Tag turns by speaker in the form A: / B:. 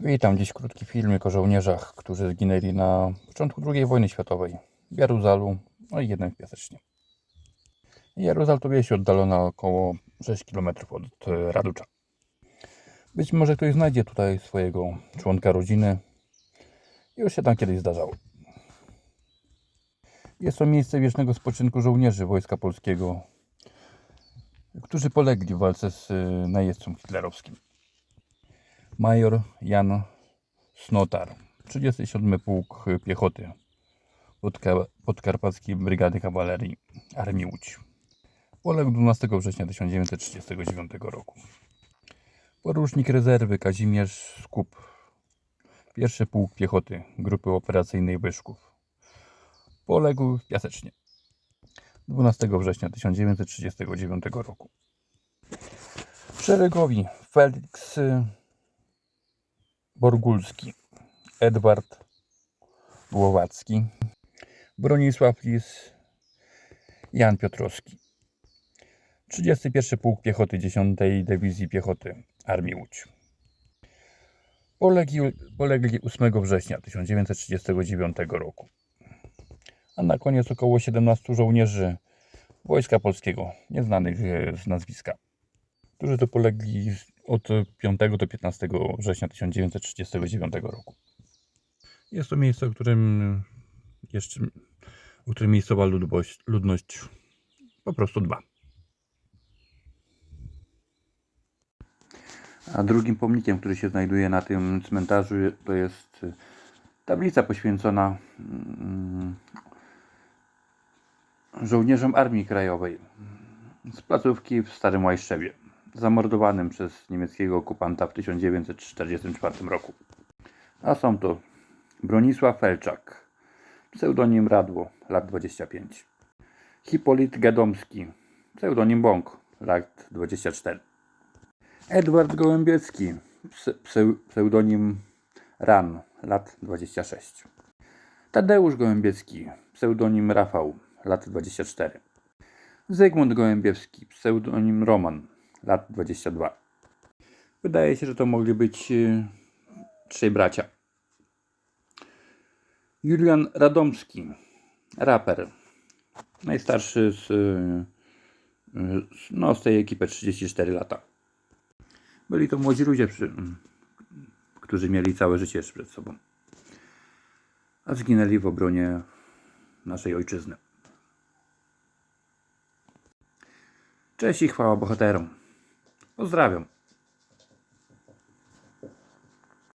A: Witam dziś krótki filmik o żołnierzach, którzy zginęli na początku II wojny światowej w Jaruzalu, no i jeden w Piasecznie. Jaruzal to wieś oddalona około 6 km od e, Raducza. Być może ktoś znajdzie tutaj swojego członka rodziny. Już się tam kiedyś zdarzało. Jest to miejsce wiecznego spoczynku żołnierzy Wojska Polskiego, którzy polegli w walce z e, najeźdźcą hitlerowskim major Jan Snotar, 37 Pułk Piechoty Podka- Podkarpackiej Brygady Kawalerii Armii Łódź. Poległ 12 września 1939 roku. Porucznik rezerwy Kazimierz Skup, pierwszy Pułk Piechoty Grupy Operacyjnej Wyszków. Poległ w Piasecznie 12 września 1939 roku. Szeregowi Felix Borgulski, Edward Głowacki, Bronisław Lis, Jan Piotrowski. 31 Pułk Piechoty 10 Dywizji Piechoty Armii Łódź. Polegli, polegli 8 września 1939 roku. A na koniec około 17 żołnierzy Wojska Polskiego, nieznanych e, z nazwiska którzy to polegli od 5 do 15 września 1939 roku. Jest to miejsce, o którym jeszcze, o którym miejscowa ludność, ludność po prostu dba. A drugim pomnikiem, który się znajduje na tym cmentarzu, to jest tablica poświęcona mm, żołnierzom Armii Krajowej z placówki w Starym Łajszczewie zamordowanym przez niemieckiego okupanta w 1944 roku. A są to Bronisław Felczak, pseudonim Radło, lat 25. Hipolit Gadomski, pseudonim Bąk, lat 24. Edward Gołębiecki, pse- pseu- pseudonim Ran, lat 26. Tadeusz Gołębiecki, pseudonim Rafał, lat 24. Zygmunt Gołębiewski, pseudonim Roman, lat 22. Wydaje się, że to mogli być y, trzej bracia. Julian Radomski, raper, najstarszy z, y, y, no, z tej ekipy 34 lata. Byli to młodzi ludzie, przy, którzy mieli całe życie jeszcze przed sobą, a zginęli w obronie naszej ojczyzny. Cześć i chwała bohaterom. Pozdrawiam.